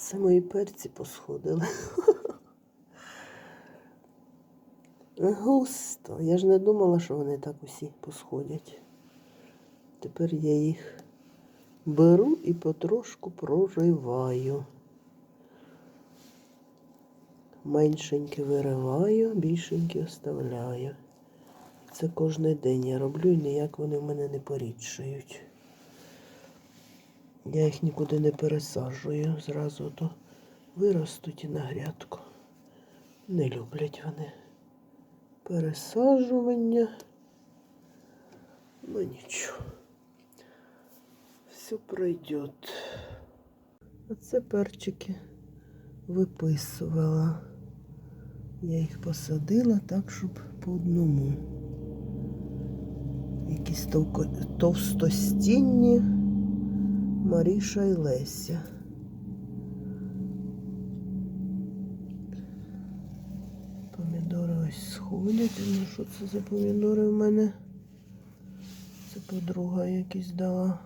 Це мої перці посходили. Густо. Я ж не думала, що вони так усі посходять. Тепер я їх беру і потрошку прориваю. Меншенькі вириваю, більшенькі оставляю. Це кожен день я роблю і ніяк вони в мене не порідшають. Я їх нікуди не пересаджую, зразу то виростуть і на грядку. Не люблять вони пересаджування. Ну нічого. Все пройдет. Оце перчики виписувала. Я їх посадила так, щоб по одному. Якісь товстостінні Маріша і Леся. Помідори ось сходять. Ну що це за помідори в мене? Це подруга якісь дала.